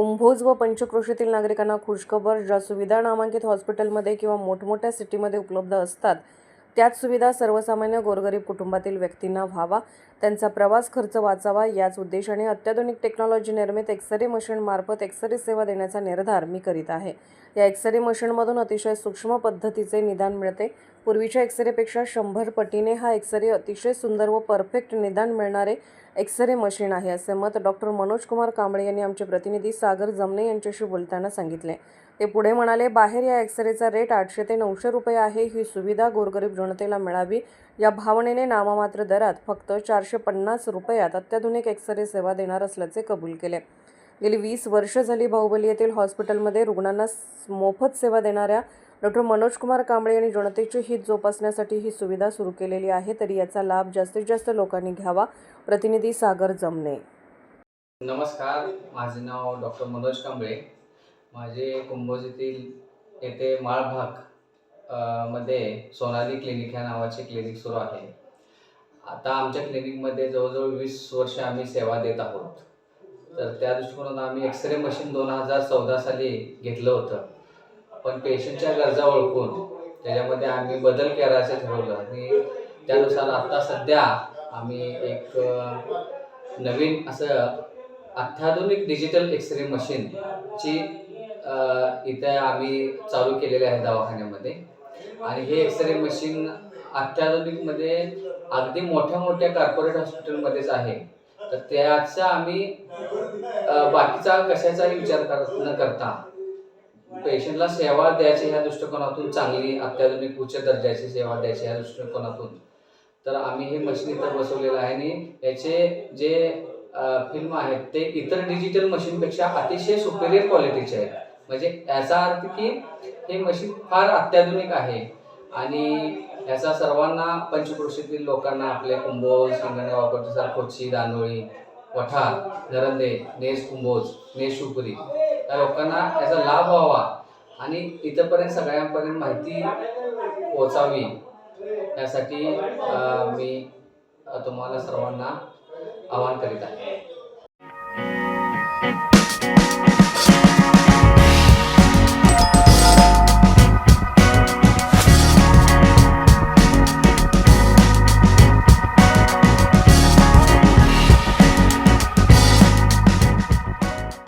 कुंभोज व पंचक्रोशीतील नागरिकांना खुशखबर ज्या सुविधा नामांकित हॉस्पिटलमध्ये किंवा मोठमोठ्या सिटीमध्ये उपलब्ध असतात त्याच सुविधा सर्वसामान्य गोरगरीब कुटुंबातील व्यक्तींना व्हावा त्यांचा प्रवास खर्च वाचावा याच उद्देशाने अत्याधुनिक टेक्नॉलॉजी निर्मित एक्सरे मशीनमार्फत एक्सरे सेवा देण्याचा निर्धार मी करीत आहे. या एक्सरे मशीनमधून अतिशय सूक्ष्म पद्धतीचे निदान मिळते. पूर्वीच्या एक्सरेपेक्षा शंभर पटीने हा एक्सरे अतिशय सुंदर व परफेक्ट निदान मिळणारे एक्सरे मशीन आहे असे मत डॉक्टर मनोज कुमार कांबळे यांनी आमचे प्रतिनिधी सागर जमने यांच्याशी बोलताना सांगितले. ते पुढे म्हणाले बाहेर या एक्सरेचा रेट आठशे ते नऊशे रुपये आहे. ही सुविधा गोरगरीब जनतेला मिळावी. या भावनेने नाममात्र दरात फक्त चारशे पन्नास रुपयात अत्याधुनिक एक्सरे सेवा देणार असल्याचे कबूल केले. गेली वीस वर्ष झाली बाहुबली येथील हॉस्पिटलमध्ये रुग्णांना मोफत सेवा देणाऱ्या डॉक्टर मनोज कुमार कांबळे यांनी जनतेचे हित जोपासण्यासाठी ही सुविधा सुरू केलेली आहे. तरी याचा लाभ जास्तीत जास्त लोकांनी घ्यावा. प्रतिनिधी सागर जमने. नमस्कार. माझे नाव डॉक्टर मनोज कांबळे. माझे कुंभोज येथील येथे माळभागमध्ये सोनाली क्लिनिक ह्या नावाचे क्लिनिक सुरू आहे. आता आमच्या क्लिनिकमध्ये जवळजवळ वीस वर्ष आम्ही सेवा देत आहोत. तर त्या दृष्टिकोनातून आम्ही एक्सरे मशीन दोन हजार चौदा साली घेतलं होतं. पण पेशंटच्या गरजा ओळखून त्याच्यामध्ये आम्ही बदल करायचं ठरवलं. आणि त्यानुसार आता सध्या आम्ही एक नवीन असं अत्याधुनिक डिजिटल एक्सरे मशीनची इथे आम्ही चालू केलेले आहे दवाखान्यामध्ये. आणि हे एक्सरे मशीन अत्याधुनिकमध्ये अगदी मोठ्या मोठ्या कॉर्पोरेट हॉस्पिटलमध्येच आहे. तर त्याचा आम्ही बाकीचा कशाचाही विचार करत न करता पेशंटला सेवा द्यायची ह्या दृष्टिकोनातून चांगली अत्याधुनिक उच्च दर्जाची सेवा द्यायची ह्या दृष्टिकोनातून. तर आम्ही हे मशीन इथं बसवलेलं आहे आणि याचे जे फिल्म आहेत ते इतर डिजिटल मशीनपेक्षा अतिशय सुपेरियर क्वालिटीचे आहेत. म्हणजे याचा अर्थ की हे मशीन फार अत्याधुनिक आहे. आणि याचा सर्वांना पंचक्रोशीतील लोकांना आपले कुंभोज हिंगणगाव कोटसर कोची दांदोळी वठार धरंदे नेस कुंभोज नेस शुपुरी त्या लोकांना याचा लाभ व्हावा आणि इथंपर्यंत सगळ्यांपर्यंत माहिती पोचावी यासाठी मी तुम्हाला सर्वांना आवाहन करीत आहे.